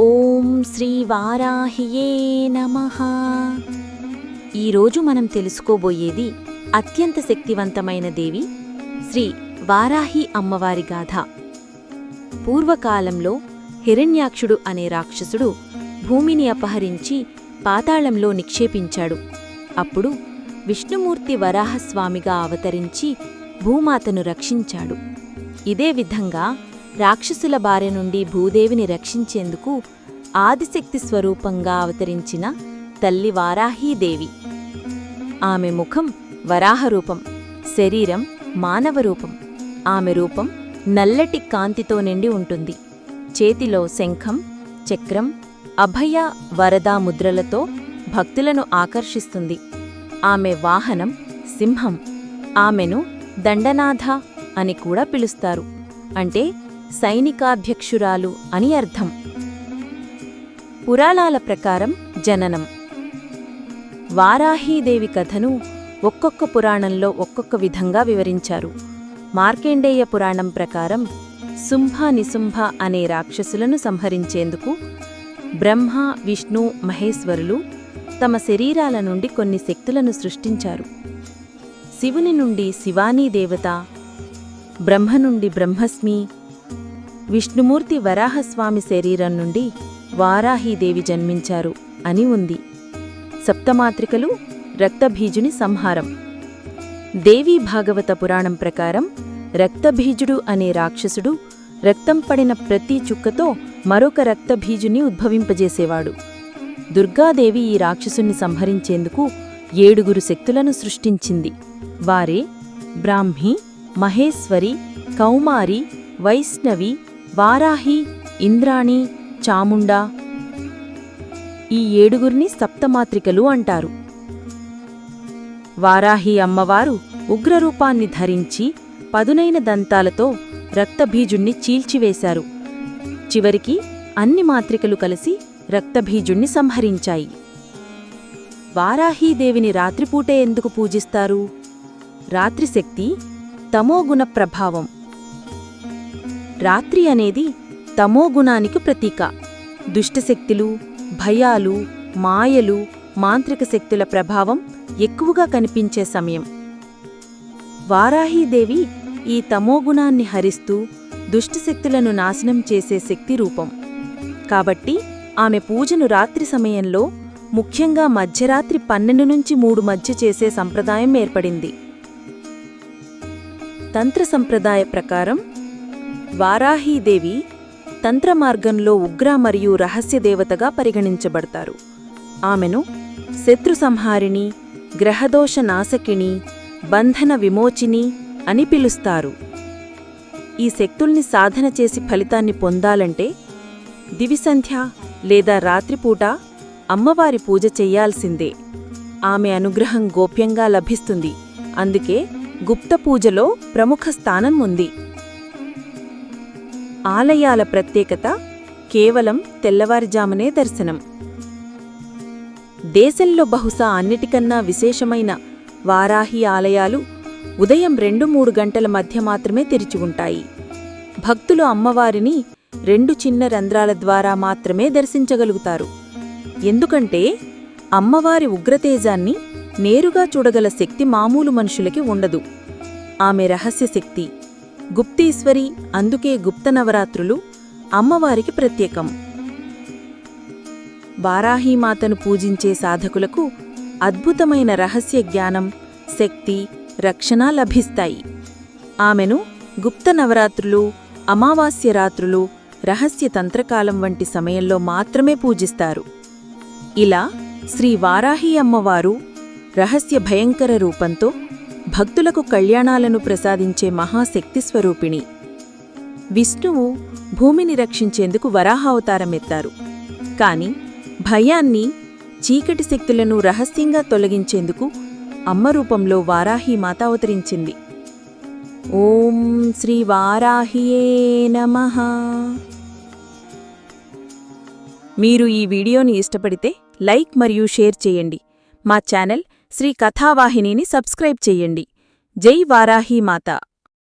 ఓం శ్రీ వారాహియే నమ. ఈరోజు మనం తెలుసుకోబోయేది అత్యంత శక్తివంతమైన దేవి శ్రీ వారాహి అమ్మవారి గాథ. పూర్వకాలంలో హిరణ్యాక్షుడు అనే రాక్షసుడు భూమిని అపహరించి పాతాళంలో నిక్షేపించాడు. అప్పుడు విష్ణుమూర్తి వరాహస్వామిగా అవతరించి భూమాతను రక్షించాడు. ఇదే విధంగా రాక్షసుల బారి నుండి భూదేవిని రక్షించేందుకు ఆదిశక్తి స్వరూపంగా అవతరించిన తల్లి వారాహీదేవి ఆమె ముఖం వరాహరూపం శరీరం మానవ రూపం. ఆమె రూపం నల్లటి కాంతితో నిండి ఉంటుంది. చేతిలో శంఖం చక్రం అభయ వరదా ముద్రలతో భక్తులను ఆకర్షిస్తుంది. ఆమె వాహనం సింహం. ఆమెను దండనాథ అని కూడా పిలుస్తారు. అంటే సైనికాధ్యక్షురాలు అని అర్థం. పురాణాల ప్రకారం జననం. వారాహీదేవి కథను ఒక్కొక్క పురాణంలో ఒక్కొక్క విధంగా వివరించారు. మార్కెండేయ పురాణం ప్రకారం శుంభ నిశుంభ అనే రాక్షసులను సంహరించేందుకు బ్రహ్మ విష్ణు మహేశ్వరులు తమ శరీరాల నుండి కొన్ని శక్తులను సృష్టించారు. శివుని నుండి శివానీ దేవత బ్రహ్మ నుండి బ్రహ్మస్మి విష్ణుమూర్తి వరాహస్వామి శరీరం నుండి వారాహీదేవి జన్మించారు అని ఉంది. సప్తమాత్రికలు రక్తబీజుని సంహారం. దేవీ భాగవత పురాణం ప్రకారం రక్తబీజుడు అనే రాక్షసుడు రక్తం పడిన ప్రతి చుక్కతో మరొక రక్తబీజుని ఉద్భవింపజేసేవాడు. దుర్గాదేవి ఈ రాక్షసుని సంహరించేందుకు ఏడుగురు శక్తులను సృష్టించింది. వారే బ్రాహ్మి మహేశ్వరి కౌమారి వైష్ణవి వారాహి ఇంద్రాణి చాముండా ఈ ఏడుగురిని సప్తమాత్రికలు అంటారు. వారాహి అమ్మవారు ఉగ్రరూపాన్ని ధరించి పదునైన దంతాలతో రక్తబీజుణ్ణి చీల్చివేశారు. చివరికి అన్ని మాత్రికలు కలిసి రక్తబీజుణ్ణి సంహరించాయి. వారాహీదేవిని రాత్రిపూటే ఎందుకు పూజిస్తారు? రాత్రిశక్తి తమోగుణ ప్రభావం. రాత్రి అనేది తమోగుణానికి ప్రతీక. దుష్టశక్తులు భయాలు మాయలు మాంత్రిక శక్తుల ప్రభావం ఎక్కువగా కనిపించే సమయం. వారాహీదేవి ఈ తమోగుణాన్ని హరిస్తూ దుష్టశక్తులను నాశనం చేసే శక్తి రూపం. కాబట్టి ఆమె పూజను రాత్రి సమయంలో ముఖ్యంగా మధ్యరాత్రి పన్నెండు నుంచి మూడు మధ్య చేసే సంప్రదాయం ఏర్పడింది. తంత్ర సంప్రదాయ ప్రకారం వారాహీదేవి తంత్ర మార్గంలో ఉగ్ర మరియు రహస్య దేవతగా పరిగణించబడతారు. ఆమెను శత్రు సంహారిణి గ్రహదోష నాశకిణి బంధన విమోచిని అని పిలుస్తారు. ఈ శక్తుల్ని సాధన చేసి ఫలితాన్ని పొందాలంటే దివిసంధ్య లేదా రాత్రిపూట అమ్మవారి పూజ చెయ్యాల్సిందే ఆమె అనుగ్రహం గోప్యంగా లభిస్తుంది. అందుకే గుప్త పూజలో ప్రముఖ స్థానం ఉంది. ఆలయాల ప్రత్యేకత కేవలం తెల్లవారుజామునే దర్శనం. దేశంలో బహుశా అన్నిటికన్నా విశేషమైన వారాహి ఆలయాలు ఉదయం రెండు మూడు గంటల మధ్య మాత్రమే తెరిచి ఉంటాయి. భక్తులు అమ్మవారిని రెండు చిన్న రంధ్రాల ద్వారా మాత్రమే దర్శించగలుగుతారు. ఎందుకంటే అమ్మవారి ఉగ్రతేజాన్ని నేరుగా చూడగల శక్తి మామూలు మనుషులకి ఉండదు. ఆమె రహస్య శక్తి గుప్తీశ్వరి అందుకే గుప్త నవరాత్రులు అమ్మవారికి ప్రత్యేకం. వారాహీమాతను పూజించే సాధకులకు అద్భుతమైన రహస్య జ్ఞానం శక్తి రక్షణ లభిస్తాయి. ఆమెను గుప్త నవరాత్రులు అమావాస్య రాత్రులు రహస్య తంత్రకాలం వంటి సమయంలో మాత్రమే పూజిస్తారు. ఇలా శ్రీ వారాహి అమ్మవారు రహస్య భయంకర రూపంతో భక్తులకు కళ్యాణాలను ప్రసాదించే మహాశక్తి స్వరూపిణి. విష్ణువు భూమిని రక్షించేందుకు వరాహావతారమెత్తారు. కాని భయాన్ని చీకటి శక్తులను రహస్యంగా తొలగించేందుకు అమ్మ రూపంలో వారాహీమాత అవతరించింది. ఓం శ్రీ వారాహియే నమ. మీరు ఈ వీడియోని ఇష్టపడితే లైక్ మరియు షేర్ చేయండి. మా ఛానల్ శ్రీ కథావాహినిని సబ్స్క్రైబ్ చేయండి. జై వారాహీమాత